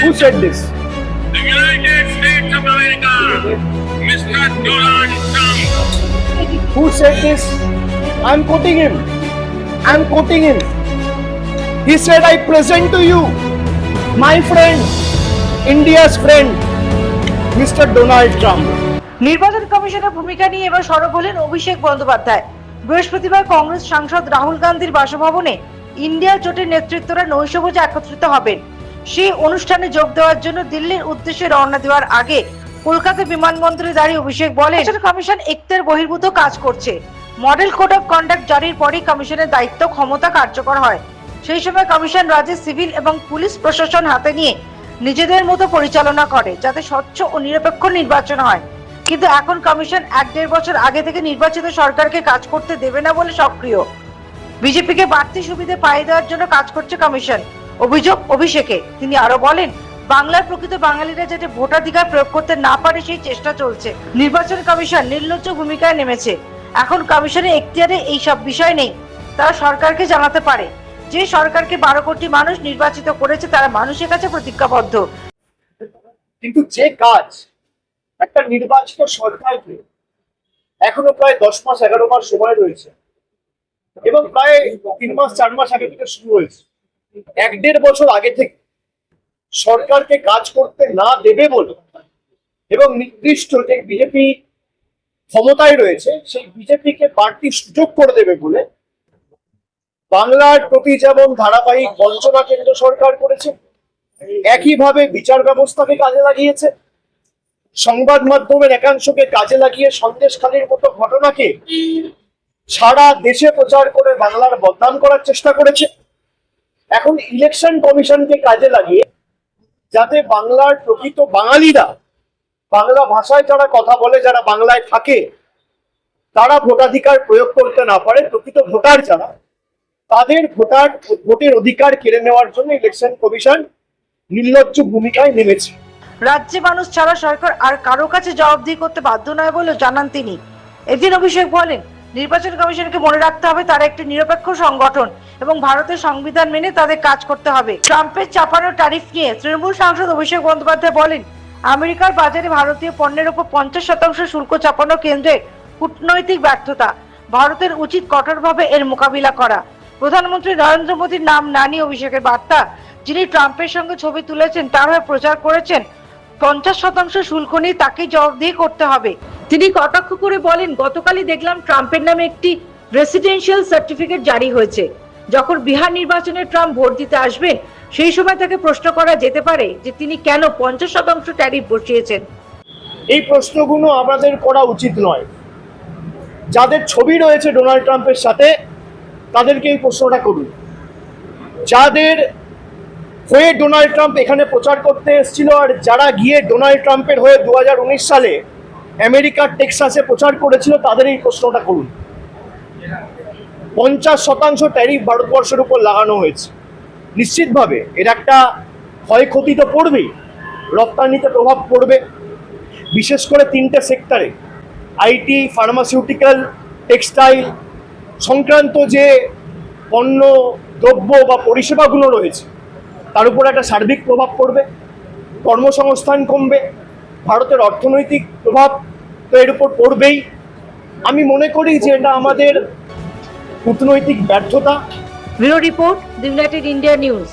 Who said this? the United States of America, Mr. Donald Trump. Who said this? I'm quoting him. I'm quoting him. He said, I present to you my friend, India's friend, Mr. Donald Trump. নির্বাচন কমিশনের ভূমিকা নিয়ে এবার সরব হলেন অভিষেক বন্দ্যোপাধ্যায় বৃহস্পতিবার কংগ্রেস সাংসদ রাহুল গান্ধীর বাসভবনে ইন্ডিয়া জোটের নেতৃত্বরা নৈশভোজে একত্রিত হবেন। সেই অনুষ্ঠানে যোগ দেওয়ার জন্য দিল্লির উদ্দেশ্যে রওনা দেওয়ার আগে কলকাতা বিমানবন্দরে দাঁড়িয়ে অভিষেক বলেন কমিশন একটের বহির্ভূত কাজ করছে। মডেল কোড অফ কন্ডাক্ট জারির পরই কমিশনের দায়িত্ব ক্ষমতা কার্যকর হয়। সেই সময় কমিশন রাজ্যের সিভিল এবং পুলিশ প্রশাসন হাতে নিয়ে নিজেদের মতো পরিচালনা করে, যাতে স্বচ্ছ ও নিরপেক্ষ নির্বাচন হয়। কিন্তু এখন কমিশন এক দেড় বছর আগে থেকে নির্বাচিত সরকারকে কাজ করতে দেবে না বলে সক্রিয়। বিজেপিকে বাড়তি সুবিধে পাইয়ে দেওয়ার জন্য কাজ করছে কমিশন। অভিযোগ অভিষেকে। তিনি আরও বলেন, বাংলার প্রকৃত বাঙালিরা যাতে ভোটাধিকার প্রয়োগ করতে না পারে সেই চেষ্টা চলছে। নির্বাচন কমিশন নির্লজ্জ ভূমিকায় নেমেছে। এখন কমিশনের এখতিয়ারে এই সব বিষয় নেই। তারা সরকারকে জানাতে পারে। যে সরকারকে বারো কোটি মানুষ নির্বাচিত করেছে, তারা মানুষের কাছে প্রতিজ্ঞাবদ্ধ। কিন্তু যে কাজ একটা নির্বাচিত সরকারকে এখনও প্রায় দশ মাস, এগারো মাস সময় রয়েছে এবং প্রায় তিন মাস, চার মাস আগে থেকে শুরু হয়েছে। এক দেড় বছর আগে থেকে সরকারকে কাজ করতে না দেবে বলে এবং নির্দিষ্ট যে বিজেপি ক্ষমতায় রয়েছে, সেই বিজেপিকে বাড়তি সুযোগ করে দেবে বলে বাংলার প্রতি যেমন ধারাবাহিক বঞ্চনা কেন্দ্র সরকার করেছে, একইভাবে বিচার ব্যবস্থাকে কাজে লাগিয়েছে। সংবাদ মাধ্যমের একাংশকে কাজে লাগিয়ে সন্দেশখালীর মতো ঘটনাকে সারা দেশে প্রচার করে বাংলার বদনাম করার চেষ্টা করেছে। এখন ইলেকশন কমিশনকে কাজে লাগিয়ে যাতে বাংলার প্রকৃত বাঙালিরা, বাংলা ভাষায় যারা কথা বলে, যারা বাংলায় থাকে, তারা ভোটাধিকার প্রয়োগ করতে না পারে, প্রকৃত ভোটার যারা, তাদের ভোটার, ভোটের অধিকার কেড়ে নেওয়ার জন্য ইলেকশন কমিশন নির্লজ্জ ভূমিকায় নেমেছে। রাজ্যে মানুষ ছাড়া সরকার আর কারও কাছে জবাবদিহি করতে বাধ্য নয় বলেও জানান তিনি। এদিন অভিষেক বলেন, নির্বাচন কমিশনকে মনে রাখতে হবে তারা একটি নিরপেক্ষ সংগঠন এবং ভারতের সংবিধান মেনে তাদের কাজ করতে হবে। ট্রাম্পের চাপানো ট্যারিফ নিয়ে তৃণমূল সাংসদ অভিষেক বন্দ্যোপাধ্যায় বলেন, আমেরিকার বাজারে ভারতীয় পণ্যের উপর পঞ্চাশ শতাংশ শুল্ক চাপানো কেন্দ্রে কূটনৈতিক ব্যর্থতা, ভারতের উচিত কঠোরভাবে এর মোকাবিলা করা। প্রধানমন্ত্রী নরেন্দ্র মোদীর নাম না নিয়ে অভিষেকের বার্তা, যিনি ট্রাম্পের সঙ্গে ছবি তুলেছেন, তার হয়ে প্রচার করেছেন পঞ্চাশ শতাংশ শুল্ক নিয়ে তাকেই জবাবদিহি করতে হবে। তিনি কটাক্ষ করে বলেন, গতকালই দেখলাম ট্রাম্পের নামে একটি রেসিডেন্সিয়াল সার্টিফিকেট জারি হয়েছে। যখন বিহার নির্বাচনে ট্রাম্প ভোট দিতে আসবেন, সেই সময় তাকে প্রশ্ন করা যেতে পারে যে তিনি কেন পঞ্চাশ শতাংশ ট্যারিফ বসিয়েছেন। এই প্রশ্নগুলো আমাদের করা উচিত নয়। যাদের ছবি রয়েছে ডোনাল্ড ট্রাম্পের সাথে, তাদেরকে এই প্রশ্নটা করুন। যাদের হয়ে ডোনাল্ড ট্রাম্প এখানে প্রচার করতে এসেছিল, আর যারা গিয়ে ডোনাল্ড ট্রাম্পের হয়ে দু হাজার উনিশ সালে আমেরিকার টেক্সাসে প্রচার করেছিল, তাদের এই প্রশ্নটা করুন। পঞ্চাশ শতাংশ ট্যারিফ ভারতবর্ষের উপর লাগানো হয়েছে। নিশ্চিতভাবে এর একটা ক্ষয়ক্ষতি তো পড়বেই, রপ্তানিতে প্রভাব পড়বে, বিশেষ করে তিনটে সেক্টরে। আইটি ফার্মাসিউটিক্যাল, টেক্সটাইল, সংক্রান্ত যে পণ্য, দ্রব্য বা পরিষেবাগুলো রয়েছে তার উপর একটা সার্বিক প্রভাব পড়বে, কর্মসংস্থান কমবে, ভারতের অর্থনৈতিক প্রভাব তো এর উপর পড়বেই। আমি মনে করি যে এটা আমাদের কূটনৈতিক ব্যর্থতা। Bureau report United India news.